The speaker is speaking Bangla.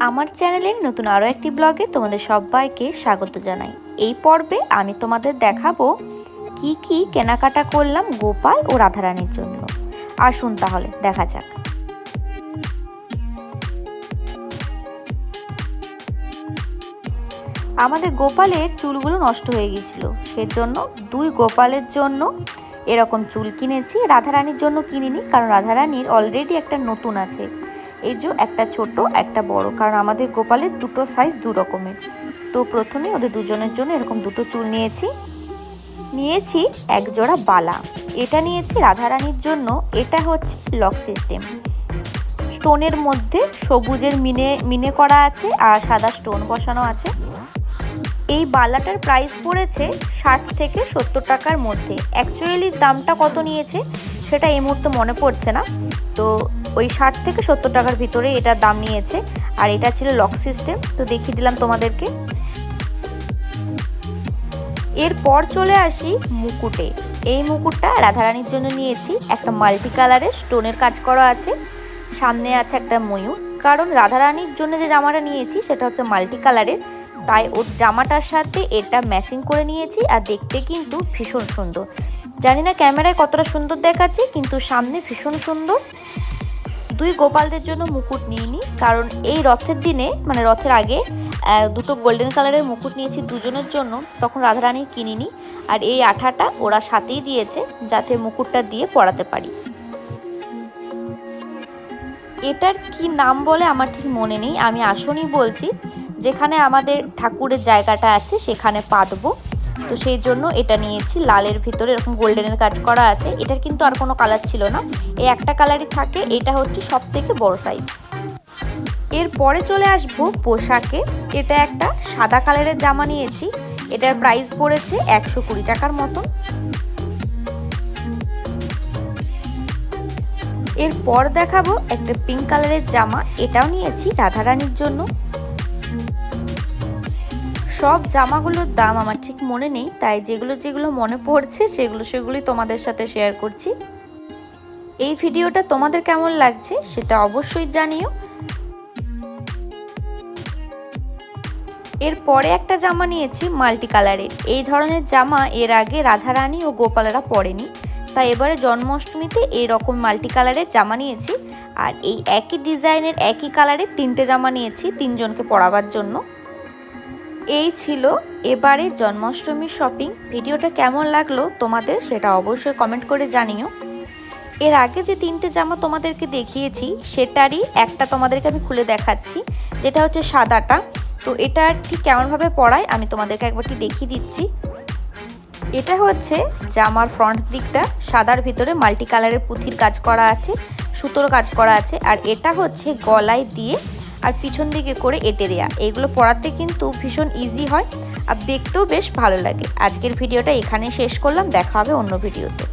আমার চ্যানেলের নতুন আরও একটি ব্লগে তোমাদের সবাইকে স্বাগত জানাই। এই পর্বে আমি তোমাদের দেখাবো কি কি কেনাকাটা করলাম গোপাল ও রাধারানীর জন্য। আসুন তাহলে, দেখা যাক। আমাদের গোপালের চুলগুলো নষ্ট হয়ে গিয়েছিল। সেজন্য দুই গোপালের জন্য এরকম চুল কিনেছি। রাধারানীর জন্য কিনিনি, কারণ রাধারানীর অলরেডি একটা নতুন আছে। এই যে একটা ছোট, একটা বড়, কারণ আমাদের গোপালের দুটো সাইজ দু রকমের। তো প্রথমে ওদের দুজনের জন্য এরকম দুটো চুল নিয়েছি। নিয়েছি এক জোড়া বালা। এটা নিয়েছি রাধারানীর জন্য। এটা হচ্ছে লক সিস্টেম স্টোনের মধ্যে সবুজের মিনে মিনে করা আছে আর সাদা স্টোন বসানো আছে। এই বালাটার প্রাইস পড়েছে ষাট থেকে সত্তর টাকার মধ্যে। অ্যাকচুয়ালি দামটা কত নিয়েছে সেটা এই মুহূর্তে মনে পড়ছে না। তো ওই ষাট থেকে সত্তর টাকার ভিতরে এটার দাম নিয়েছে। আর এটা ছিল লক সিস্টেম তো দেখিয়ে দিলাম তোমাদেরকে। এরপর চলে আসি মুকুটে। এই মুকুটটা রাধারানীর জন্য নিয়েছি। একটা মাল্টি কালারের স্টোনের কাজ করা আছে। সামনে আছে একটা ময়ূর। কারণ রাধারানীর জন্য যে জামাটা নিয়েছি, সেটা হচ্ছে মাল্টি কালারের তাই ওর জামাটার সাথে এটা ম্যাচিং করে নিয়েছি আর দেখতে কিন্তু ভীষণ সুন্দর। জানি না ক্যামেরায় কতটা সুন্দর দেখাচ্ছে, কিন্তু সামনে ভীষণ সুন্দর। দুই গোপালদের জন্য মুকুট নিইনি কারণ এই রথের দিনে মানে রথের আগে দুটো গোল্ডেন কালারের মুকুট নিয়েছি দুজনের জন্য। তখন রাধারানী কিনিনি আর এই আঠাটা ওরা সাথেই দিয়েছে, যাতে মুকুটটা দিয়ে পড়াতে পারি। এটার কি নাম বলে আমার ঠিক মনে নেই। আমি আসনই বলছি, যেখানে আমাদের ঠাকুরের জায়গাটা আছে, সেখানে পাতবো। তো সেই জন্য এটা নিয়েছি। লালের ভিতরে এরকম গোল্ডেনের কাজ করা আছে। এটার কিন্তু আর কোনো কালার ছিল না। এই একটা কালারই থাকে। এটা হচ্ছে সব থেকে বড় সাইজ এরপরে চলে আসব পোশাকে। এটা একটা সাদা কালারের জামা নিয়েছি। এটার প্রাইস পড়েছে একশো কুড়ি টাকার মতন এরপর দেখাবো একটা পিঙ্ক কালারের জামা। এটাও নিয়েছি রাধারানীর জন্য। সব জামাগুলোর দাম আমার ঠিক মনে নেই, তাই যেগুলো যেগুলো মনে পড়ছে সেগুলো সেগুলোই তোমাদের সাথে শেয়ার করছি। এই ভিডিওটা তোমাদের কেমন লাগছে সেটা অবশ্যই জানিও। এর পরে একটা জামা নিয়েছি মাল্টি কালারের এই ধরনের জামা এর আগে রাধারানী ও গোপালেরা পরেনি, তাই এবারে জন্মাষ্টমীতে এরকম মাল্টি কালারের জামা নিয়েছি। আর এই একই ডিজাইনের একই কালারের তিনটে জামা নিয়েছি তিনজনকে পরাবার জন্য। এই ছিল এবারে জন্মাষ্টমীর শপিং। ভিডিওটা কেমন লাগল তোমাদের সেটা অবশ্যই কমেন্ট করে জানিও। এর আগে যে তিনটে জামা তোমাদেরকে দেখিয়েছি, সেটারই একটা তোমাদেরকে আমি খুলে দেখাচ্ছি, যেটা হচ্ছে সাদাটা। তো এটা ঠিক কেমনভাবে পড়ায় আমি তোমাদেরকে একবারটি দেখিয়ে দিচ্ছি। এটা হচ্ছে জামার ফ্রন্ট দিকটা, সাদার ভিতরে মাল্টি কালারের পুঁথির কাজ করা আছে, সুতোর কাজ করা আছে, আর এটা হচ্ছে গলায় দিয়ে আর পিছন দিকে করে এঁটে দেয়া। এগুলো পড়াতে কিন্তু ভীষণ ইজি হয় আর দেখতেও বেশ ভালো লাগে। আজকের ভিডিওটা এখানেই শেষ করলাম। দেখা হবে অন্য ভিডিওতে।